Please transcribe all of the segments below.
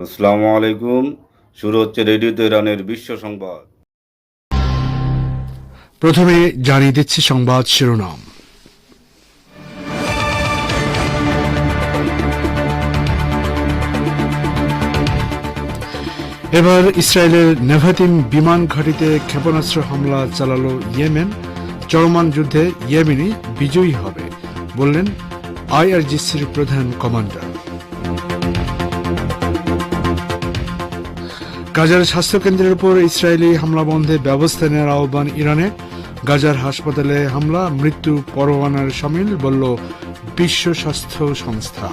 আসসালামু আলাইকুম। শুরু হচ্ছে রেডিও তেহরানের বিশ্ব সংবাদ। প্রথমে জানিয়ে দিচ্ছি সংবাদ শিরোনাম। এবার ইসরায়েলের নেভাতিম বিমান ঘাঁটিতে ক্ষেপণাস্ত্র হামলা চালালো ইয়েমেন। চলমান যুদ্ধে ইয়েমেনই বিজয়ী হবে, বললেন আইআরজিসির প্রধান কমান্ডার। গাজার স্বাস্থ্যকেন্দ্রের উপর ইসরায়েলি হামলা বন্ধে ব্যবস্থা নেওয়ার আহ্বান ইরানে। গাজার হাসপাতালে হামলা, মৃত্যু পরোয়ানার সামিল, বলল বিশ্ব স্বাস্থ্য সংস্থা।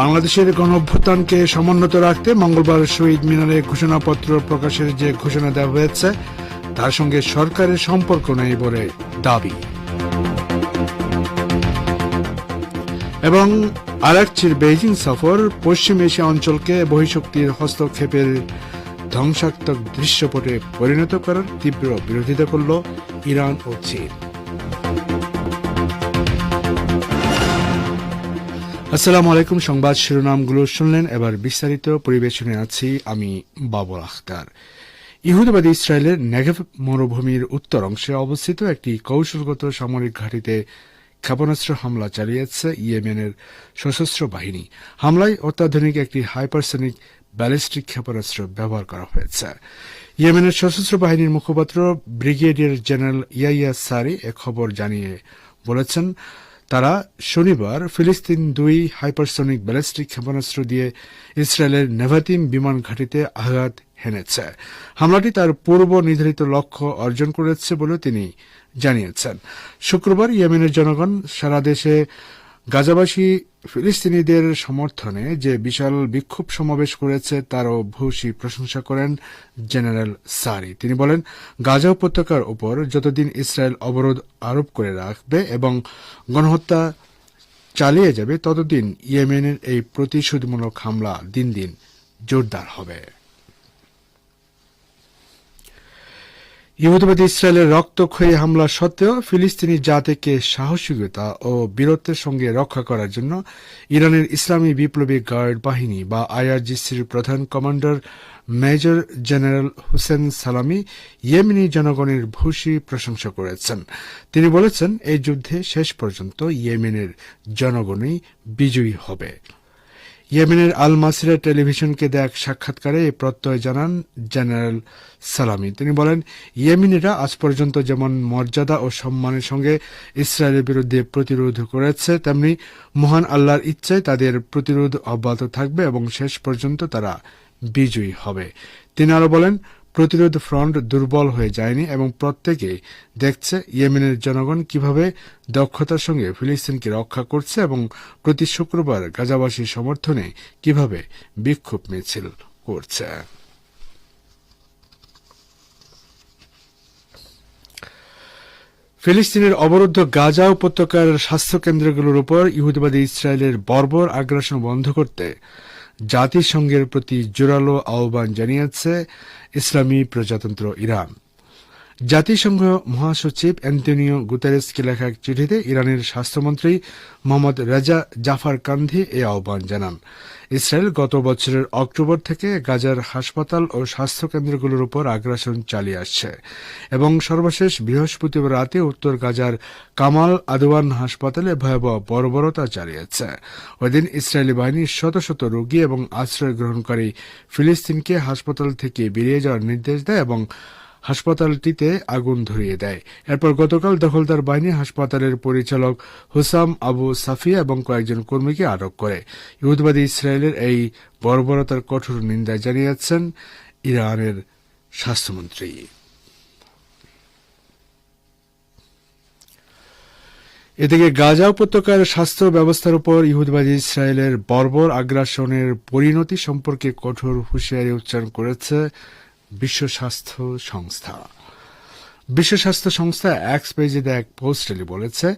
বাংলাদেশের গণঅভ্যুত্থানকে সমুন্নত রাখতে মঙ্গলবার শহীদ মিনারে ঘোষণাপত্র প্রকাশের যে ঘোষণা দেওয়া হয়েছে, তার সঙ্গে সরকারের সম্পর্ক নেই বলে দাবি। এবং আরাকচির বেইজিং সফর পশ্চিম এশিয়া অঞ্চলকে বহিঃশক্তির হস্তক্ষেপের ধ্বংসাত্মক দৃশ্যপটে পরিণত করার তীব্র বিরোধিতা করল ইরান ও চীন। আসসালামু আলাইকুম, সংবাদ শিরোনামগুলো শুনলেন। এবার বিস্তারিত পরিবেশনে আছি আমি বাবর আখতার। ইহুদিবাদী ইসরায়েলের নেগেভ মরুভূমির উত্তর অংশে অবস্থিত একটি কৌশলগত সামরিক ঘাঁটিতে ক্ষেপণাস্ত্র হামলা চালিয়েছে ইয়েমেনের সশস্ত্র বাহিনী। হামলায় অত্যাধুনিক একটি হাইপারসনিক ব্যালিস্টিক ক্ষেপণাস্ত্র ব্যবহার করা হয়েছে। ইয়েমেনের সশস্ত্র বাহিনীর মুখপাত্র ব্রিগেডিয়ার জেনারেল ইয়াইয়া সারি এ খবর জানিয়ে বলেছেন তারা শনিবার ফিলিস্তিন দুই হাইপারসনিক ব্যালিস্টিক ক্ষেপণাস্ত্র দিয়ে ইসরায়েলের নেভাতিম বিমান ঘাঁটিতে আঘাত হেনেছে। হামলাটি তার পূর্ব নির্ধারিত লক্ষ্য অর্জন করেছে বলে তিনি জানিয়েছেন। শুক্রবার ইয়েমেনের জনগণ সারা দেশে গাজাবাসী ফিলিস্তিনিদের সমর্থনে যে বিশাল বিক্ষোভ সমাবেশ করেছে তারও ভূয়সী প্রশংসা করেন জেনারেল সারি। তিনি বলেন, গাজা উপত্যকার উপর যতদিন ইসরায়েল অবরোধ আরোপ করে রাখবে এবং গণহত্যা চালিয়ে যাবে, ততদিন ইয়েমেনের এই প্রতিশোধমূলক হামলা দিন দিন জোরদার হবে। ইহুদিবাদী ইসরায়েলের রক্তক্ষয়ী হামলা সত্ত্বেও ফিলিস্তিনি জাতিকে সাহসিকতা ও বীরত্বের সঙ্গে রক্ষা করার জন্য ইরানের ইসলামী বিপ্লবী গার্ড বাহিনী বা আইআরজিসির প্রধান কমান্ডার মেজর জেনারেল হুসেন সালামি ইয়েমেনি জনগণের ভূষী প্রশংসা করেছেন। তিনি বলেছেন, এই যুদ্ধে শেষ পর্যন্ত ইয়েমেনের জনগণই বিজয়ী হবে। ইয়েমেনের আল মাসিরা টেলিভিশনকে দেয়া এক সাক্ষাৎকারে এই প্রত্যয় জানান জেনারেল সালামি। তিনি বলেন, ইয়েমিনীরা আজ পর্যন্ত যেমন মর্যাদা ও সম্মানের সঙ্গে ইসরায়েলের বিরুদ্ধে প্রতিরোধ করেছে, তেমনি মহান আল্লাহর ইচ্ছায় তাদের প্রতিরোধ অব্যাহত থাকবে এবং শেষ পর্যন্ত তারা বিজয়ী হবে। তিনি আরও বলেন প্রতিরোধ ফ্রন্ট দুর্বল হয়ে যায়নি এবং প্রত্যেকে দেখছে ইয়েমেনের জনগণ কীভাবে দক্ষতার সঙ্গে ফিলিস্তিনকে রক্ষা করছে এবং প্রতি শুক্রবার গাজাবাসীর সমর্থনে কীভাবে বিক্ষোভ মিছিল করছে। ফিলিস্তিনের অবরুদ্ধ গাজা উপত্যকার স্বাস্থ্য কেন্দ্রগুলোর উপর ইহুদিবাদী ইসরায়েলের বর্বর আগ্রাসন বন্ধ করতে জাতিসংঘের প্রতি জোরালো আহ্বান জানিয়েছে ইসলামী প্রজাতন্ত্র ইরান। জাতিসংঘ মহাসচিব অ্যান্টনিও গুতারেসকে লেখা এক চিঠিতে ইরানের স্বাস্থ্যমন্ত্রী মোহাম্মদ রেজা জাফার কান্ধি এই আহ্বান জানান। ইসরায়েল গত বছরের অক্টোবর থেকে গাজার হাসপাতাল ও স্বাস্থ্যকেন্দ্রগুলোর উপর আগ্রাসন চালিয়ে আসছে এবং সর্বশেষ বৃহস্পতিবার রাতে উত্তর গাজার কামাল আদওয়ান হাসপাতালে ভয়াবহ বর্বরতা চালিয়েছে। ওইদিন ইসরায়েলি বাহিনী শত শত রোগী এবং আশ্রয় গ্রহণকারী ফিলিস্তিনকে হাসপাতাল থেকে বেরিয়ে যাওয়ার নির্দেশ দেয় এবং হাসপাতালটিতে আগুন ধরিয়ে দেয়। এরপর গতকাল দখলদার বাহিনী হাসপাতালের পরিচালক হুসাম আবু সাফিয়া এবং কয়েকজন কর্মীকে আটক করে। ইহুদবাদী ইসরায়েলের এই বর্বরতার কঠোর নিন্দা জানিয়েছেন ইরানের স্বাস্থ্যমন্ত্রী। এদিকে গাজা উপত্যকার স্বাস্থ্য ব্যবস্থার উপর ইহুদবাদী ইসরায়েলের বর্বর আগ্রাসনের পরিণতি সম্পর্কে কঠোর হুঁশিয়ারি উচ্চারণ করেছে বিশ্ব স্বাস্থ্য সংস্থা। বিশ্ব স্বাস্থ্য সংস্থা এক্স পেজে এক পোস্টে বলেছে,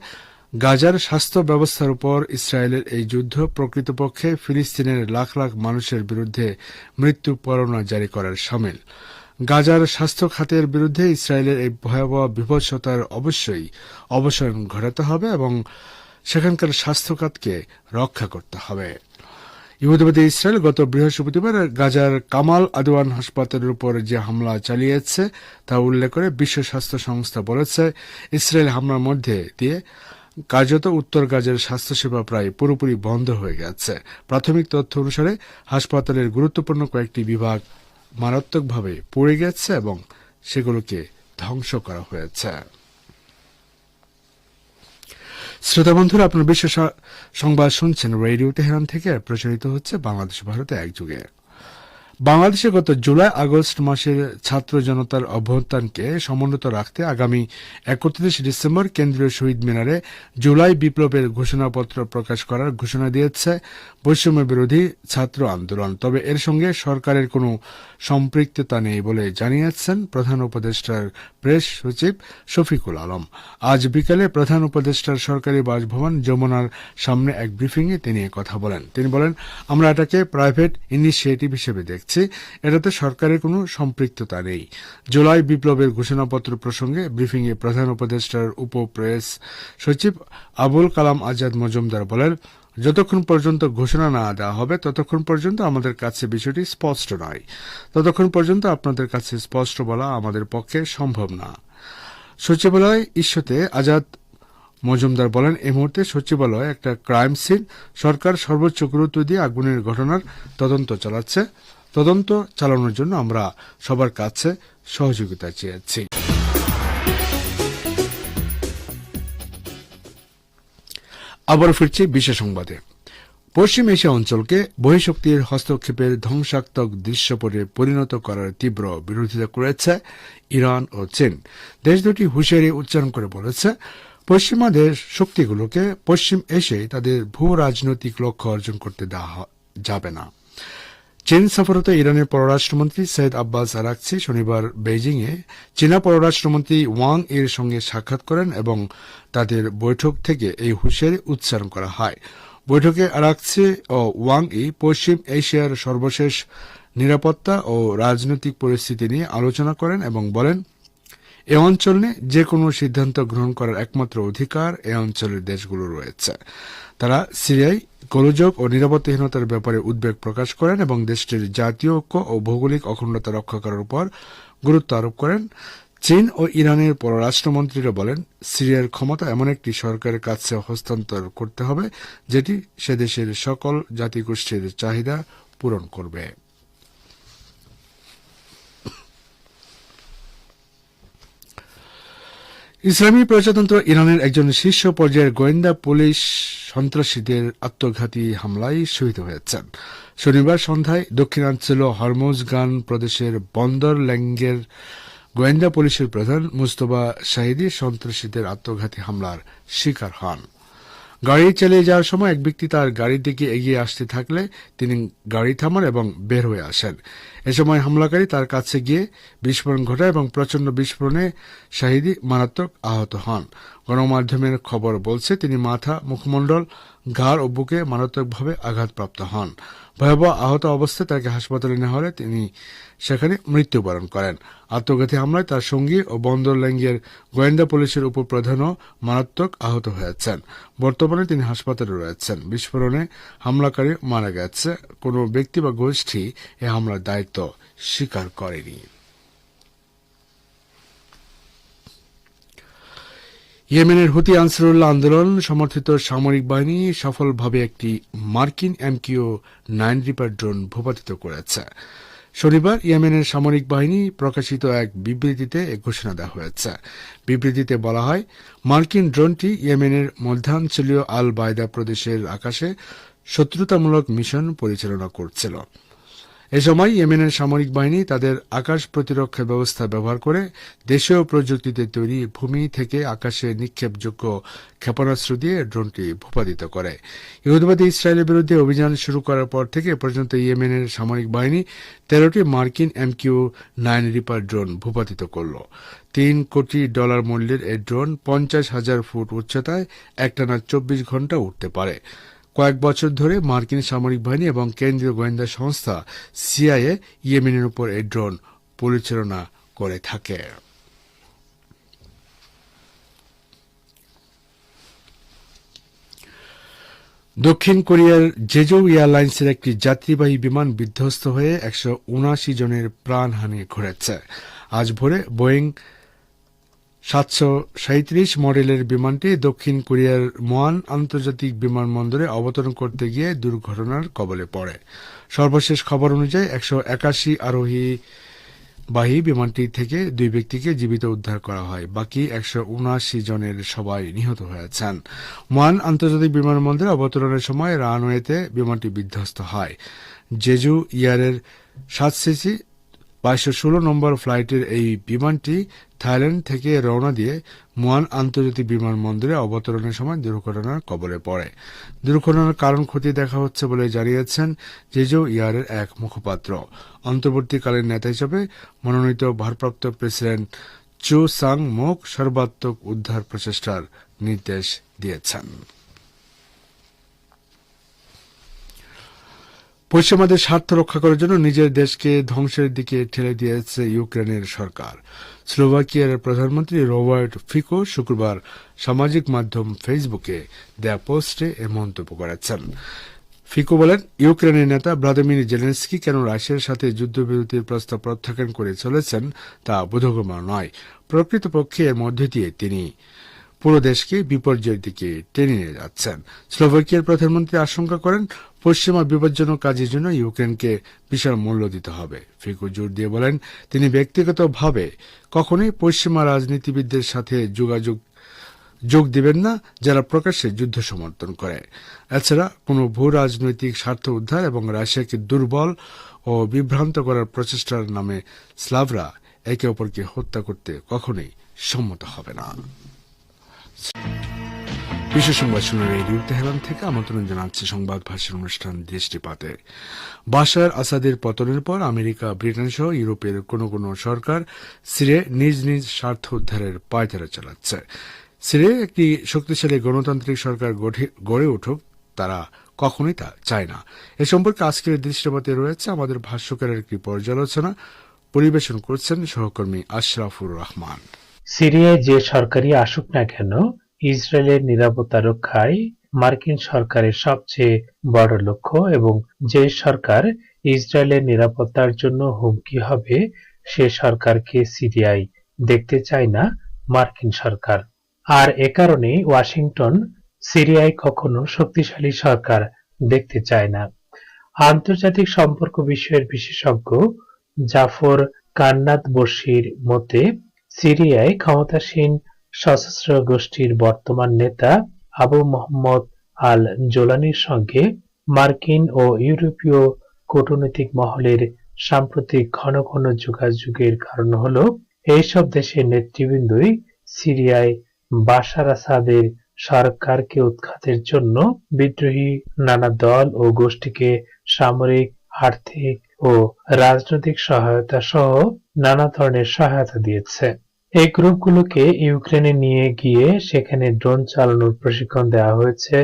গাজার স্বাস্থ্য ব্যবস্থার উপর ইসরায়েলের এই যুদ্ধ প্রকৃতপক্ষে ফিলিস্তিনের লাখ লাখ মানুষের বিরুদ্ধে মৃত্যু পরোনা জারি করার সামিল। গাজার স্বাস্থ্য খাতের বিরুদ্ধে ইসরায়েলের এই ভয়াবহ বিভৎসতার অবশ্যই অবসান ঘটাতে হবে এবং সেখানকার স্বাস্থ্যখাতকে রক্ষা করতে হবে। ইহুদিবাদী ইসরায়েল গত বৃহস্পতিবার গাজার কামাল আদওয়ান হাসপাতালের উপর যে হামলা চালিয়েছে তা উল্লেখ করে বিশ্ব স্বাস্থ্য সংস্থা বলেছে, ইসরায়েল হামলার মধ্যে দিয়ে কার্যত উত্তর গাজার স্বাস্থ্যসেবা প্রায় পুরোপুরি বন্ধ হয়ে গেছে। প্রাথমিক তথ্য অনুসারে হাসপাতালের গুরুত্বপূর্ণ কয়েকটি বিভাগ মারাত্মকভাবে পড়ে গেছে এবং সেগুলোকে ধ্বংস করা হয়েছে। শ্রোতা বন্ধুরা আপনার বিশ্ব সংবাদ শুনছেন রেডিও তেহরান থেকে প্রচারিত হচ্ছে বাংলাদেশ ভারতে একযুগে বাংলাদেশে গত জুলাই, আগস্ট মাসের ছাত্র জনতার অভ্যুত্থানকে সমুন্নত রাখতে আগামী একত্রিশ ডিসেম্বর কেন্দ্রীয় শহীদ মিনারে জুলাই বিপ্লবের ঘোষণাপত্র প্রকাশ করার ঘোষণা দিয়েছে বৈষম্য বিরোধী ছাত্র আন্দোলন। তবে এর সঙ্গে সরকারের কোনো সম্পৃক্ততা নেই বলে জানিয়েছেন প্রধান উপদেষ্টার প্রেস সচিব শফিকুল আলম। আজ বিকেলে প্রধান উপদেষ্টার সরকারি বাসভবন যমুনার সামনে এক ব্রিফিংয়ে তিনি কথা বলেন। তিনি বলেন, আমরা এটাকে প্রাইভেট ইনিশিয়েটিভ হিসেবে দেখছি। এটাতে সরকারের কোনো সম্পৃক্ততা নেই। জুলাই বিপ্লবের ঘোষণাপত্র প্রসঙ্গে ব্রিফিংয়ে প্রধান উপদেষ্টার উপ প্রেস সচিব আবুল কালাম আজাদ মজুমদার বলেন, যতক্ষণ পর্যন্ত ঘোষণা না দেওয়া হবে, ততক্ষণ পর্যন্ত আমাদের কাছে বিষয়টি স্পষ্ট নয়। ততক্ষণ পর্যন্ত আপনাদের কাছে স্পষ্ট বলা আমাদের পক্ষে সম্ভব না। সচিবালয় ইস্যুতে আজাদ মজুমদার বলেন, এই মুহূর্তে সচিবালয় একটা ক্রাইম সিন, সরকার সর্বোচ্চ গুরুত্ব দিয়ে আগুনের ঘটনার তদন্ত চালাচ্ছে। তদন্ত চালানোর জন্য আমরা সবার কাছে সহযোগিতা চেয়েছি। আবার ফিরছি বিশেষ সংবাদে। পশ্চিম এশিয়া অঞ্চলকে বহিঃশক্তির হস্তক্ষেপের ধ্বংসাত্মক দৃশ্যপটে পরিণত করার তীব্র বিরোধিতা করেছে ইরান ও চীন। দেশ দুটি হুঁশিয়ারি উচ্চারণ করে বলেছে পশ্চিমা দেশ শক্তিগুলোকে পশ্চিম এশিয়ায় তাদের ভূ রাজনৈতিক লক্ষ্য অর্জন করতে দেওয়া যাবে না। চীন সফরত ইরানের পররাষ্ট্রমন্ত্রী সৈয়দ আব্বাস আরাকচি শনিবার বেইজিংয়ে চীনা পররাষ্ট্রমন্ত্রী ওয়াং এর সঙ্গে সাক্ষাৎ করেন এবং তাদের বৈঠক থেকে এই হুঁশিয়ারি উচ্চারণ করা হয়। বৈঠকে আরাকচি ও ওয়াং ই পশ্চিম এশিয়ার সর্বশেষ নিরাপত্তা ও রাজনৈতিক পরিস্থিতি নিয়ে আলোচনা করেন এবং বলেন এ অঞ্চল যে কোনো সিদ্ধান্ত গ্রহণ করার একমাত্র অধিকার এ অঞ্চলের দেশগুলো রয়েছে। তারা সিরিয়ায় গোলযোগ ও নিরাপত্তাহীনতার ব্যাপারে উদ্বেগ প্রকাশ করেন এবং দেশটির জাতীয় ঐক্য ও ভৌগোলিক অখণ্ডতা রক্ষা করার উপর গুরুত্ব আরোপ করেন। চীন ও ইরানের পররাষ্ট্রমন্ত্রীরা বলেন, সিরিয়ার ক্ষমতা এমন একটি সরকারের কাছে হস্তান্তর করতে হবে, যেটি সে দেশের সকল জাতিগোষ্ঠীর চাহিদা পূরণ করবে। ইসলামী প্রজাতন্ত্র ইরানের একজন শীর্ষ পর্যায়ের গোয়েন্দা পুলিশ সন্ত্রাসীদের আত্মঘাতী হামলায় শহীদ হয়েছেন। শনিবার সন্ধ্যায় দক্ষিণাঞ্চল হরমোজগান প্রদেশের বন্দর ল্যাঙ্গের গোয়েন্দা পুলিশের প্রধান মুস্তফা শাহিদি সন্ত্রাসীদের আত্মঘাতী হামলার শিকার হন। গাড়ি চালিয়ে যাওয়ার সময় এক ব্যক্তি তার গাড়ির দিকে এগিয়ে আসতে থাকলে তিনি গাড়ি থামান এবং বের হয়ে আসেন। এ সময় হামলাকারী তার কাছে গিয়ে বিস্ফোরণ ঘটায় এবং প্রচণ্ড বিস্ফোরণে শাহিদি মারাত্মক আহত হন। গণমাধ্যমের খবর বলছে, তিনি মাথা, মুখমণ্ডল, ঘাড় ও বুকে মারাত্মকভাবে আঘাতপ্রাপ্ত হন। ভয়াবহ আহত অবস্থায় তাকে হাসপাতালে নেওয়া হলে তিনি সেখানে মৃত্যুবরণ করেন। আত্মঘাতী হামলায় তার সঙ্গী ও বন্দরল্যাঙ্গের গোয়েন্দা পুলিশের উপপ্রধানও মারাত্মক আহত হয়েছেন। বর্তমানে তিনি হাসপাতালে রয়েছেন। বিস্ফোরণে হামলাকারী মারা গেছে। কোনো ব্যক্তি বা গোষ্ঠী এ হামলার দায়িত্ব স্বীকার করেনি। ইয়েমেনের হুতি আনসারুল্লাহ আন্দোলন সমর্থিত সামরিক বাহিনী সফলভাবে একটি মার্কিন এমকিও নাইন রিপার ড্রোন ভূপাতিত করেছে। শনিবার ইয়েমেনের সামরিক বাহিনী প্রকাশিত এক বিবৃতিতে ঘোষণা দেওয়া হয়েছে। বিবৃতিতে বলা হয়, মার্কিন ড্রোনটি ইয়েমেনের মধ্যাঞ্চলীয় আল বায়দা প্রদেশের আকাশে শত্রুতামূলক মিশন পরিচালনা করছিল। এ সময় ইয়েমেনের সামরিক বাহিনী তাদের আকাশ প্রতিরক্ষা ব্যবস্থা ব্যবহার করে দেশীয় প্রযুক্তিতে তৈরি ভূমি থেকে আকাশে নিক্ষেপযোগ্য ক্ষেপণাস্ত্র দিয়ে ড্রোনটি ভূপাতিত করে। ইহুদবাদী ইসরায়েলের বিরুদ্ধে অভিযান শুরু করার পর থেকে পর্যন্ত ইয়েমেনের সামরিক বাহিনী তেরোটি মার্কিন এমকিউ নাইন রিপার ড্রোন ভূপাতিত করল। তিন কোটি ডলার মূল্যের এই ড্রোন পঞ্চাশ হাজার ফুট উচ্চতায় একটানা চব্বিশ ঘণ্টা উঠতে পারে। কয়েক বছর ধরে মার্কিন সামরিক বাহিনী এবং কেন্দ্রীয় গোয়েন্দা সংস্থা সিআইএ ইয়েমেনের উপর এই ড্রোন পরিচালনা করে থাকে। দক্ষিণ কোরিয়ার জেজৌ এয়ারলাইন্সের একটি যাত্রীবাহী বিমান বিধ্বস্ত হয়ে একশো উনআশি জনের প্রাণহানি ঘটেছে। আজ ভোরে বোয়িং সাতশো সাঁত্রিশ মডেলের বিমানটি দক্ষিণ কোরিয়ার মোয়ান আন্তর্জাতিক বিমানবন্দরে অবতরণ করতে গিয়ে দুর্ঘটনার কবলে পড়ে। সর্বশেষ খবর অনুযায়ী একশো একাশি আরোহী বাহী বিমানটি থেকে দুই ব্যক্তিকে জীবিত উদ্ধার করা হয়। বাকি একশো উনআশি জনের সবাই নিহত হয়েছেন। মোয়ান আন্তর্জাতিক বিমানবন্দরে অবতরণের সময় রানওয়েতে বিমানটি বিধ্বস্ত হয়। জেজু ইয়ারের সাত সিসি বাইশশো ষোলো নম্বর ফ্লাইটের এই বিমানটি থাইল্যান্ড থেকে রওনা দিয়ে মুয়ান আন্তর্জাতিক বিমানবন্দরে অবতরণের সময় দুর্ঘটনার কবলে পড়ে। দুর্ঘটনার কারণ খতিয়ে দেখা হচ্ছে বলে জানিয়েছেন জেজো ইয়ারের এক মুখপাত্র। অন্তর্বর্তীকালীন নেতা হিসেবে মনোনীত ভারপ্রাপ্ত প্রেসিডেন্ট চু সাং মুক সর্বাত্মক উদ্ধার প্রচেষ্টার নির্দেশ দিয়েছেন। পশ্চিমাদের স্বার্থ রক্ষা করার জন্য নিজের দেশকে ধ্বংসের দিকে ঠেলে দিয়েছে ইউক্রেনের সরকার। স্লোভাকিয়ার প্রধানমন্ত্রী রবার্ট ফিকো শুক্রবার সামাজিক মাধ্যম ফেসবুকে দেয়া পোস্টে এ মন্তব্য করেছেন। ফিকো বলেন, ইউক্রেনের নেতা ভ্লাদিমির জেলেন্সকি কেন রাশিয়ার সাথে যুদ্ধবিরতির প্রস্তাব প্রত্যাখ্যান করে চলেছেন তা বোধগম্য নয়। প্রকৃতপক্ষে এর মধ্যে দিয়ে তিনি পুরো দেশকে বিপর্যয়ের দিকে টেনে নিয়ে যাচ্ছেন। স্লোভাকিয়ার প্রধানমন্ত্রী আশঙ্কা করেন, পশ্চিমা বিপজ্জনক কাজের জন্য ইউক্রেনকে বিশাল মূল্য দিতে হবে। ফিকো জোর দিয়ে বলেন, তিনি ব্যক্তিগতভাবে কখনোই পশ্চিমা রাজনীতিবিদদের সাথে যোগাযোগ, যোগ দিবেন না, যারা প্রকাশ্যে যুদ্ধ সমর্থন করে। এছাড়া কোনো ভূ রাজনৈতিক স্বার্থ উদ্ধার এবং রাশিয়াকে দুর্বল ও বিভ্রান্ত করার প্রচেষ্টার নামে স্লাভরা একে অপরকে হত্যা করতে কখনোই সম্মত হবে না। বিশ্ব সংবাদ শুনে রেডিও তেহরান থেকে আমন্ত্রণ জানাচ্ছি সংবাদ ভাষণ অনুষ্ঠান দৃষ্টিপাতে বাশার আসাদের পতনের পর আমেরিকা, ব্রিটেন সহ ইউরোপের কোনো কোনো সরকার সিরে নিজ নিজ স্বার্থ উদ্ধারের পায়তারা চালাচ্ছে। সিরে একটি শক্তিশালী গণতান্ত্রিক সরকার গড়ে উঠুক, তারা কখনোই তা চায় না। এ সম্পর্কে আজকের দৃষ্টিপাতে রয়েছে আমাদের ভাষ্যকারের একটি পর্যালোচনা। পরিবেশন করছেন সহকর্মী আশরাফুর রহমান। সিরিয়ায় যে সরকারই আসুক না কেন, ইসরায়েলের নিরাপত্তা রক্ষায় মার্কিন সরকারের সবচেয়ে বড় লক্ষ্য এবং যে সরকার ইসরায়েলের নিরাপত্তার জন্য হুমকি হবে, সে সরকারকে সিরিয়ায় দেখতে চায় না মার্কিন সরকার। আর এ কারণেই ওয়াশিংটন সিরিয়ায় কখনো শক্তিশালী সরকার দেখতে চায় না। আন্তর্জাতিক সম্পর্ক বিষয়ের বিশেষজ্ঞ জাফর কান্নাত বশির মতে সিরিয়ায় ক্ষমতাসীন সশস্ত্র গোষ্ঠীর বর্তমান নেতা আবু মোহাম্মদ আল জোলানির সঙ্গে মার্কিন ও ইউরোপীয় কূটনৈতিক মহলের সাম্প্রতিক ঘন ঘন যোগাযোগের কারণ হল এইসব দেশের নেতৃবৃন্দই সিরিয়ায় বাশার আসাদের সরকারকে উৎখাতের জন্য বিদ্রোহী নানা দল ও গোষ্ঠীকে সামরিক, আর্থিক ও রাজনৈতিক সহায়তা সহ নানা ধরনের সহায়তা দিয়েছে। এই গ্রুপগুলোকে ইউক্রেনে নিয়ে গিয়ে সেখানে ড্রোন চালানোর প্রশিক্ষণ দেওয়া হয়েছে।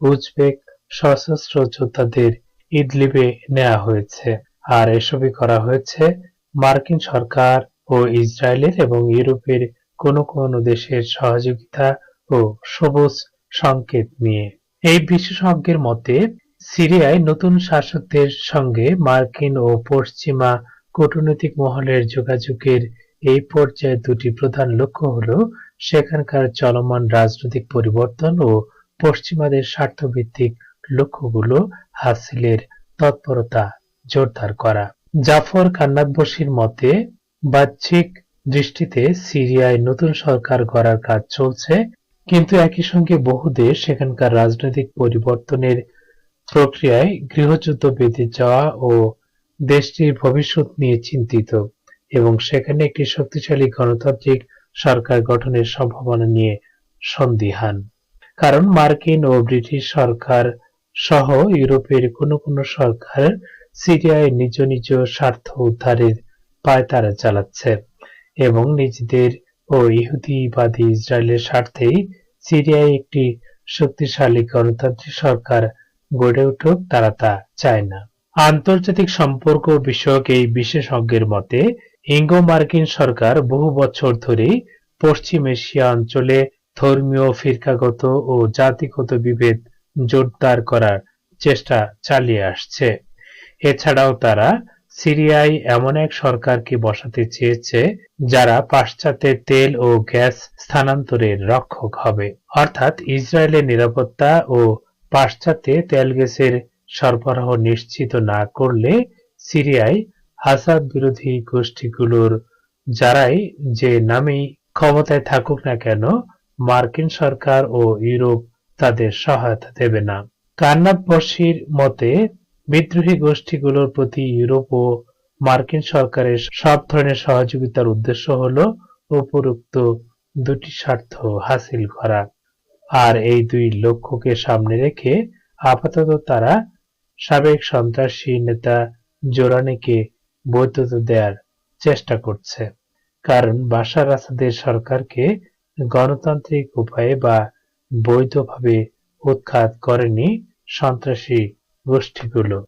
উজবেক সশস্ত্র যোদ্ধাদের ইদলিবে নেওয়া হয়েছে। আর এসবই করা হয়েছে মার্কিন সরকার ও ইসরায়েলের এবং ইউরোপের কোনো কোনো দেশের সহযোগিতা ও সবুজ সংকেত নিয়ে। এই বিশেষজ্ঞের মতে, সিরিয়ায় নতুন শাসকদের সঙ্গে মার্কিন ও পশ্চিমা কূটনৈতিক মহলের যোগাযোগের এই পর্যায়ে দুটি প্রধান লক্ষ্য হল সেখানকার চলমান রাজনৈতিক পরিবর্তন ও পশ্চিমাদের স্বার্থভিত্তিক লক্ষ্যগুলো হাসিলের তৎপরতা জোরদার করা। জাফর কান্নাতবসির মতে, বাহ্যিক দৃষ্টিতে সিরিয়ায় নতুন সরকার গড়ার কাজ চলছে, কিন্তু একই সঙ্গে বহু দেশ সেখানকার রাজনৈতিক পরিবর্তনের প্রক্রিয়ায় গৃহযুদ্ধ বেঁধে যাওয়া ও দেশটির ভবিষ্যৎ নিয়ে চিন্তিত। এবং সেখানে একটি শক্তিশালী গণতান্ত্রিক সরকার গঠনের সম্ভাবনা নিয়ে সন্দিহান। কারণ মার্কিন ও ব্রিটিশ সরকার সহ ইউরোপের কোনো কোনো সরকার সিরিয়ায় নিজ নিজ স্বার্থ উদ্ধারের পায়তারা চালাচ্ছে এবং নিজেদের ও ইহুদিবাদী ইসরায়েলের স্বার্থেই সিরিয়ায় একটি শক্তিশালী গণতান্ত্রিক সরকার গড়ে উঠুক তারা তা চায় না। আন্তর্জাতিক সম্পর্ক বিষয়ক এই বিশেষজ্ঞের মতে ইঙ্গো মার্কিন সরকার বহু বছর ধরেই পশ্চিম এশিয়া অঞ্চলে ধর্মীয়, ফিরকাগত ও জাতিগত বিভেদ জোরদার করার চেষ্টা চালিয়ে আসছে। এছাড়াও তারা সিরিয়ায় এমন এক সরকারকে বসাতে চেয়েছে, যারা পাশ্চাত্যে তেল ও গ্যাস স্থানান্তরের রক্ষক হবে। অর্থাৎ ইসরায়েলের নিরাপত্তা ও পাশ্চাত্যে তেল গ্যাসের সরবরাহ নিশ্চিত না করলে সিরিয়ায় আসাদ বিরোধী গোষ্ঠীগুলোর যারাই যে নামেই ক্ষমতায় থাকুক না কেন, মার্কিন সরকার ও ইউরোপ তাদের সহায়তা দেবে না। কান্নাবসীর মতে, বিদ্রোহী গোষ্ঠীগুলোর প্রতি ইউরোপ ও মার্কিন সরকারের সব ধরনের সহযোগিতার উদ্দেশ্য হল উপরোক্ত দুটি স্বার্থ হাসিল করা। আর এই দুই লক্ষ্যকে সামনে রেখে আপাতত তারা সাবেক সন্ত্রাসী নেতা জোরানিকে বৈধতা দেওয়ার চেষ্টা করছে। কারণ বাশার আসাদের সরকারকে গণতান্ত্রিক উপায়ে বা বৈধভাবে উৎখাত করেনি সন্ত্রাসী গোষ্ঠীগুলো।